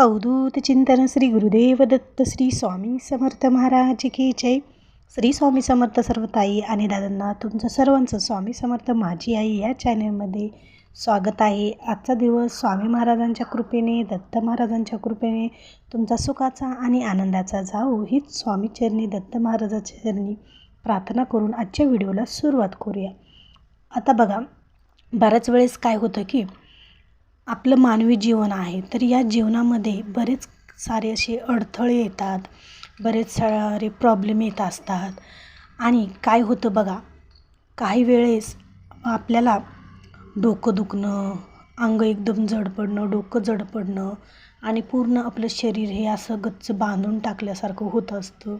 अवधूत चिंतन श्री गुरुदेव दत्त श्री स्वामी समर्थ महाराज की जय. श्री स्वामी समर्थ सर्व ताई आणि दादांना तुमचं सर्वांचं स्वामी समर्थ माझी आई या चॅनलमध्ये स्वागत आहे. आजचा दिवस स्वामी महाराजांच्या कृपेने दत्त महाराजांच्या कृपेने तुमचा सुखाचा आणि आनंदाचा जाऊ हीच स्वामी चरणी दत्त महाराजाच्या चरणी प्रार्थना करून आजच्या व्हिडिओला सुरुवात करूया. आता बघा बऱ्याच वेळेस काय होतं की आपलं मानवी जीवन आहे तर या जीवनामध्ये बरेच सारे असे अडथळे येतात बरेच सारे प्रॉब्लेम येत असतात. आणि काय होतं बघा काही वेळेस आपल्याला डोकं दुखणं अंग एकदम जड पडणं डोकं जड पडणं आणि पूर्ण आपलं शरीर हे असं गच्च बांधून टाकल्यासारखं होत असतं.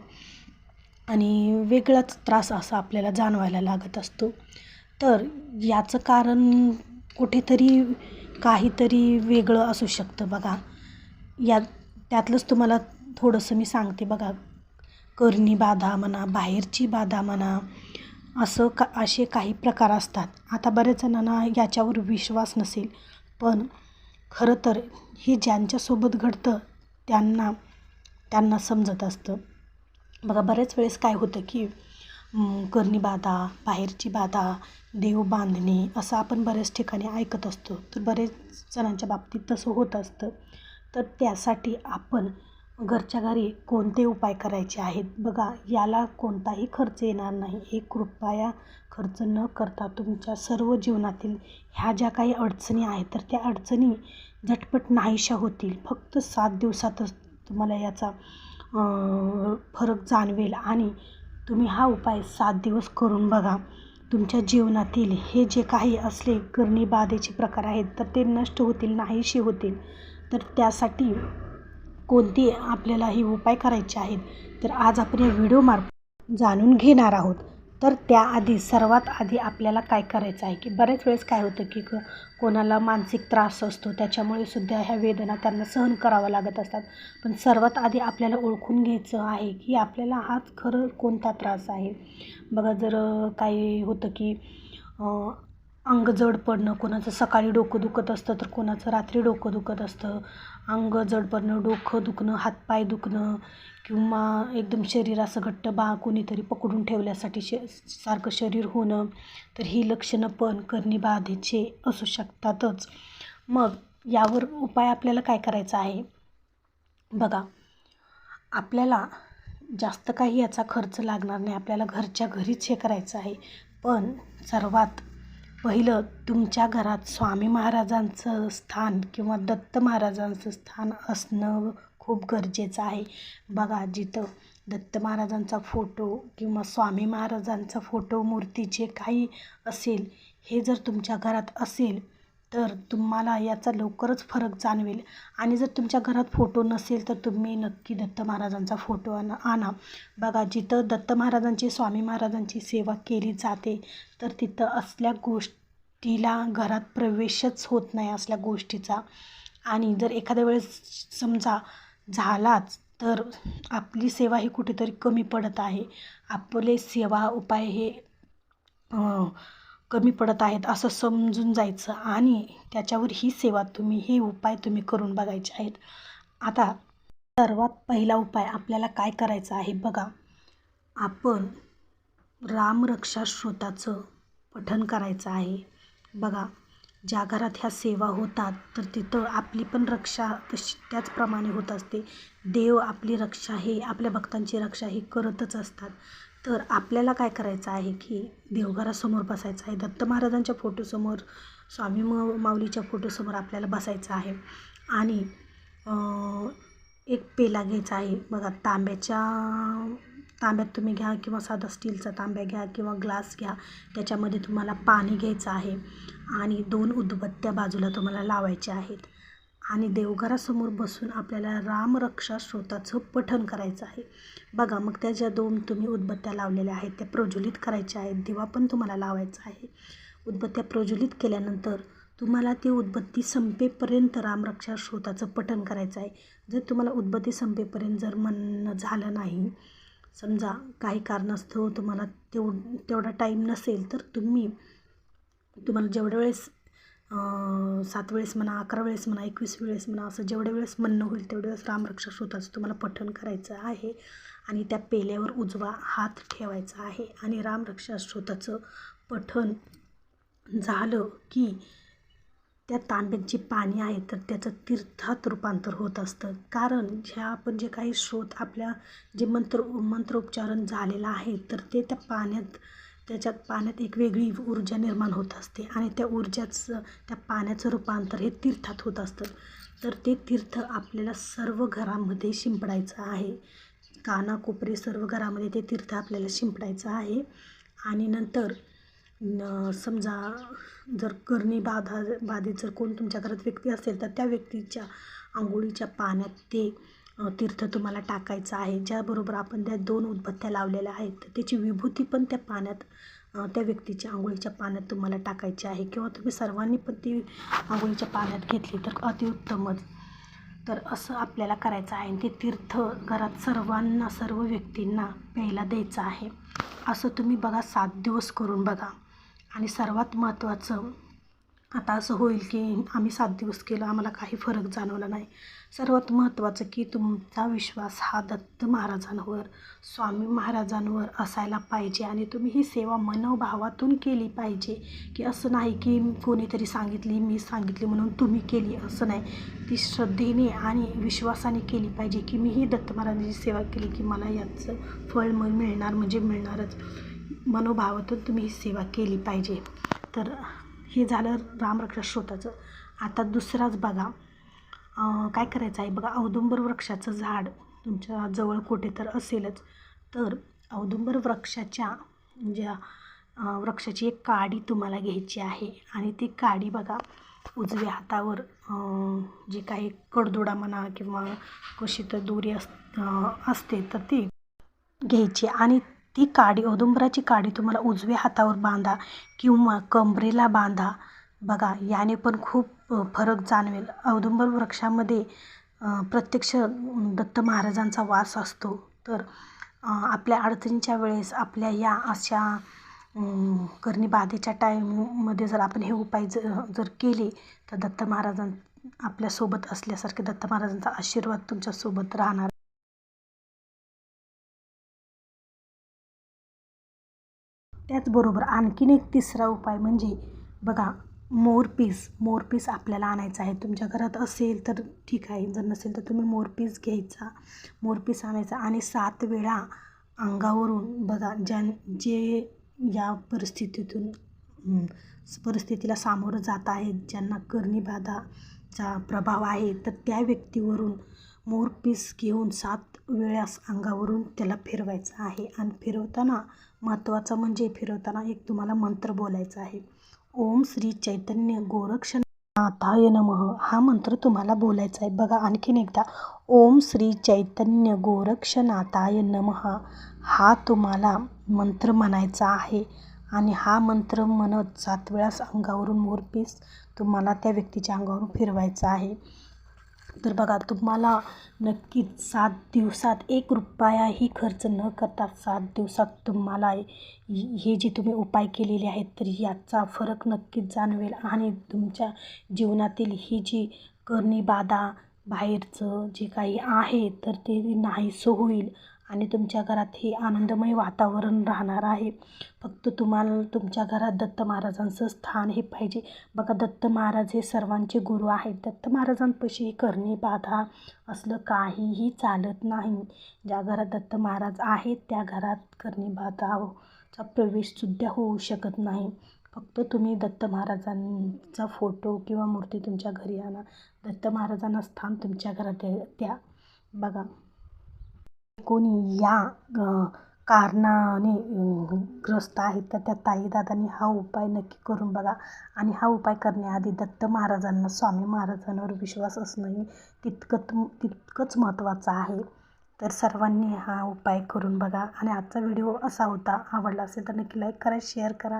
आणि वेगळाच त्रास असा आपल्याला जाणवायला लागत असतो. तर याचं कारण कुठेतरी काहीतरी वेगळं असू शकतं बघा. या त्यातलंच तुम्हाला थोडंसं मी सांगते बघा. करणी बाधा म्हणा बाहेरची बाधा म्हणा असं का असे काही प्रकार असतात. आता बऱ्याच जणांना याच्यावर विश्वास नसेल पण खरं तर हे ज्यांच्यासोबत घडतं त्यांना त्यांना समजत असतं. बघा बऱ्याच वेळेस काय होतं की करणी बाधा बाहेरची बाधा देव बांधणे असं आपण बऱ्याच ठिकाणी ऐकत असतो. तर बरेच जणांच्या बाबतीत तसं होत असतं. तर त्यासाठी आपण घरच्या घरी कोणते उपाय करायचे आहेत? बघा याला कोणताही खर्च येणार नाही. एक रुपया खर्च न करता तुमच्या सर्व जीवनातील ह्या ज्या काही अडचणी आहेत तर त्या अडचणी झटपट नाहीशा होतील. फक्त सात दिवसातच तुम्हाला याचा फरक जाणवेल आणि तुम्ही हा उपाय सात दिवस करून बघा. तुमच्या जीवनातील हे जे काही असले करणीबाधेचे प्रकार आहेत तर ते नष्ट होतील नाहीशी होतील. तर त्यासाठी कोणते आपल्याला हे उपाय करायचे आहेत तर आज आपण या व्हिडिओमार्फत जाणून घेणार आहोत. तर त्याआधी सर्वात आधी आपल्याला काय करायचं आहे की बऱ्याच वेळेस काय होतं की क कोणाला मानसिक त्रास असतो त्याच्यामुळे सुद्धा ह्या वेदना त्यांना सहन कराव्या लागत असतात. पण सर्वात आधी आपल्याला ओळखून घ्यायचं आहे की आपल्याला हाच खरं कोणता त्रास आहे. बघा जर काही होतं की अंग जड पडणं कोणाचं सकाळी डोकं दुखत असतं तर कोणाचं रात्री डोकं दुखत असतं. अंग जड पडणं डोकं दुखणं हातपाय दुखणं किंवा एकदम शरीर असं घट्ट बा कोणीतरी पकडून ठेवल्यासाठी श सारखं शरीर होणं तर ही लक्षणं पण करणी बाधेचे असू शकतातच. मग यावर उपाय आपल्याला काय करायचा आहे? बघा आपल्याला जास्त काही याचा खर्च लागणार नाही. आपल्याला घरच्या घरीच हे करायचं आहे. पण सर्वात पहिलं तुमच्या घरात स्वामी महाराजांचं स्थान किंवा दत्त महाराजांचं स्थान असणं खूप गरजेचं आहे. बघा जिथं दत्त महाराजांचा फोटो किंवा स्वामी महाराजांचा फोटो मूर्तीचे काही असेल हे जर तुमच्या घरात असेल तर तुम्हाला याचा लवकरच फरक जाणवेल. आणि जर तुमच्या घरात फोटो नसेल तर तुम्ही नक्की दत्त महाराजांचा फोटो आण आणा. बघा जिथं दत्त महाराजांची स्वामी महाराजांची सेवा केली जाते तर तिथं असल्या गोष्टीला घरात प्रवेशच होत नाही असल्या गोष्टीचा. आणि जर एखाद्या वेळेस समजा झालाच तर आपली सेवा ही कुठेतरी कमी पडत आहे. आपले सेवा उपाय हे कमी पडत आहेत असं समजून जायचं आणि त्याच्यावर ही सेवा तुम्ही हे उपाय तुम्ही करून बघायचे आहेत. आता सर्वात पहिला उपाय आपल्याला काय करायचं आहे बघा. आपण रामरक्षा श्रोताचं पठन करायचं आहे. बघा ज्या घरात ह्या सेवा होतात तर तिथं आपली पण रक्षा तशी त्याचप्रमाणे होत असते. देव आपली रक्षा हे आपल्या भक्तांची रक्षा ही करतच असतात. तर आपल्याला काय करायचं आहे की देवघरासमोर बसायचं आहे. दत्त महाराजांच्या फोटोसमोर स्वामी म माऊलीच्या फोटोसमोर आपल्याला बसायचं आहे. आणि एक पेला घ्यायचा आहे. बघा तांब्याच्या तांब्यात तुम्ही घ्या किंवा साधा स्टीलचा तांब्या घ्या किंवा ग्लास घ्या. त्याच्यामध्ये तुम्हाला पाणी घ्यायचं आहे. आणि दोन उदबत्त्या बाजूला तुम्हाला लावायच्या आहेत. आणि देवघरासमोर बसून आपल्याला रामरक्षा श्रोताचं पठण करायचं आहे. बघा मग त्या ज्या दोन तुम्ही उदबत्त्या लावलेल्या आहेत त्या प्रज्वलित करायच्या आहेत दिवा पण तुम्हाला लावायचा आहे. उदबत्त्या प्रज्वलित केल्यानंतर तुम्हाला ती उदबत्ती संपेपर्यंत रामरक्षा श्रोताचं पठण करायचं आहे. जर तुम्हाला उदबत्ती संपेपर्यंत जर म्हणणं झालं नाही समजा काही कारणास्तव तुम्हाला तेव तेवढा टाईम नसेल तर तुम्ही तुम्हाला जेवढ्या वेळेस सात वेळेस म्हणा अकरा वेळेस म्हणा एकवीस वेळेस म्हणा असं जेवढ्या वेळेस म्हणणं होईल तेवढ्या वेळेस रामरक्षा श्रोताचं तुम्हाला पठण करायचं आहे आणि त्या पेल्यावर उजवा हात ठेवायचा आहे आणि रामरक्षा श्रोताचं पठण झालं की त्या तांब्यात जी पाणी आहे तर त्याचं तीर्थात रूपांतर होत असतं. कारण ह्या आपण जे काही स्रोत आपल्या जे मंत्र मंत्रोच्चारण झालेलं आहे तर ते त्या पाण्यात त्याच्यात पाण्यात एक वेगळी ऊर्जा निर्माण होत असते आणि त्या ऊर्जाचं त्या पाण्याचं रूपांतर हे तीर्थात होत असतं. तर ते तीर्थ आपल्याला सर्व घरामध्ये शिंपडायचं आहे. कानाकोपरे सर्व घरामध्ये ते तीर्थ आपल्याला शिंपडायचं आहे. आणि नंतर न समजा जर करणी बाधा बाधित जर कोण तुमच्या घरात व्यक्ती असेल तर त्या व्यक्तीच्या आंघोळीच्या पाण्यात ते तीर्थ तुम्हाला टाकायचं आहे. ज्याबरोबर आपण त्या दोन उदबत्त्या लावलेल्या आहेत तर त्याची विभूती पण त्या पाण्यात त्या व्यक्तीच्या आंघोळीच्या पाण्यात तुम्हाला टाकायची आहे. किंवा तुम्ही सर्वांनी पण ती आंघोळीच्या पाण्यात घेतली तर अतिउत्तमच. तर असं आपल्याला करायचं आहे. आणि ते तीर्थ घरात सर्वांना सर्व व्यक्तींना प्यायला द्यायचं आहे. असं तुम्ही बघा सात दिवस करून बघा. आणि सर्वात महत्त्वाचं आता असं होईल की आम्ही सात दिवस केलं आम्हाला काही फरक जाणवला नाही. सर्वात महत्त्वाचं की तुमचा विश्वास हा दत्त महाराजांवर स्वामी महाराजांवर असायला पाहिजे आणि तुम्ही ही सेवा मनोभावातून केली पाहिजे की असं नाही की कोणीतरी सांगितली मी सांगितली म्हणून तुम्ही केली. असं नाही. ती श्रद्धेने आणि विश्वासाने केली पाहिजे की मी ही दत्त महाराजांची सेवा केली की मला याचं फळ म मिळणार म्हणजे मिळणारच. मनोभावातून तुम्ही ही सेवा केली पाहिजे. तर हे झालं रामरक्षा श्रोताचं आता दुसराच बघा. काय करायचं आहे? बघा औदुंबर वृक्षाचं झाड तुमच्या जवळ कुठे तर असेलच. तर औदुंबर वृक्षाच्या ज्या वृक्षाची एक काडी तुम्हाला घ्यायची आहे. आणि ती काडी बघा उजव्या हातावर जे काही कडदोडा म्हणा किंवा कशी तर दोरी अस असते तर ती घ्यायची. आणि ती काडी औदुंबराची काडी तुम्हाला उजव्या हातावर बांधा किंवा कमरेला बांधा. बघा याने पण खूप फरक जाणवेल. औदुंबर वृक्षामध्ये प्रत्यक्ष दत्त महाराजांचा वास असतो. तर आपल्या अडचणीच्या वेळेस आपल्या या अशा करणीबाधेच्या करणी बाधेच्या टाईममध्ये जर आपण हे उपाय ज जर केले तर दत्त महाराजां आपल्यासोबत असल्यासारखे दत्त महाराजांचा आशीर्वाद तुमच्यासोबत राहणार. त्याचबरोबर आणखीन एक तिसरा उपाय म्हणजे बघा मोरपीस मोरपीस आपल्याला आणायचा आहे. तुमच्या घरात असेल तर ठीक आहे. जर नसेल तर तुम्ही मोरपीस घ्यायचा. मोरपीस आणायचा आणि सात वेळा अंगावरून बघा ज्यां जे या परिस्थितीतून परिस्थितीला सामोरं जात आहेत ज्यांना कर्णीबाधाचा प्रभाव आहे तर त्या व्यक्तीवरून मोरपीस घेऊन सात वेळास अंगावरून त्याला फिरवायचं आहे. आणि फिरवताना महत्त्वाचं म्हणजे फिरवताना एक तुम्हाला मंत्र बोलायचा आहे. ओम श्री चैतन्य गोरक्षनाथाय नमः. हा मंत्र तुम्हाला बोलायचा आहे. बघा आणखीन एकदा. ओम श्री चैतन्य गोरक्षनाथाय नमः. हा तुम्हाला मंत्र म्हणायचा आहे. आणि हा मंत्र म्हणत सात वेळास अंगावरून मोरपीस तुम्हाला त्या व्यक्तीच्या अंगावरून फिरवायचा आहे. तर बघा तुम्हाला नक्कीच सात दिवसात एक रुपयाही खर्च न करता सात दिवसात तुम्हाला हे हे जे तुम्ही उपाय केलेले आहेत तर याचा फरक नक्कीच जाणवेल. आणि तुमच्या जीवनातील ही जी करणी बाधा बाहेरचं जे काही आहे तर ते नाहीसं होईल. आणि तुमच्या घरात हे आनंदमय वातावरण राहणार आहे. फक्त तुम्हाला तुमच्या घरात दत्त महाराजांचं स्थान हे पाहिजे. बघा दत्त महाराज हे सर्वांचे गुरु आहेत. दत्त महाराजांपाशी करणे बाधा असलं काहीही चालत नाही. ज्या घरात दत्त महाराज आहेत त्या घरात करणी बाधाचा प्रवेशसुद्धा होऊ शकत नाही. फक्त तुम्ही दत्त महाराजांचा फोटो किंवा मूर्ती तुमच्या घरी आणा. दत्त महाराजांना स्थान तुमच्या घरात द्या. बघा कोणी या कारणाने ग्रस्त आहेत तर त्या ताईदादांनी हा उपाय नक्की करून बघा. आणि हा उपाय करण्याआधी दत्त महाराजांना स्वामी महाराजांवर विश्वास असणंही तितकत तितकंच महत्त्वाचं आहे. तर सर्वांनी हा उपाय करून बघा. आणि आजचा व्हिडिओ असा होता आवडला असेल तर नक्की लाईक करा शेअर करा.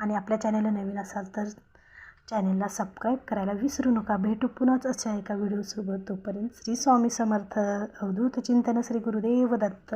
आणि आपल्या चॅनलला नवीन असाल तर चॅनलला सबस्क्राईब करायला विसरू नका. भेटू पुन्हाच अशा एका व्हिडिओसोबत. तोपर्यंत श्री स्वामी समर्थ. अवधूत चिंतन श्री गुरुदेव दत्त.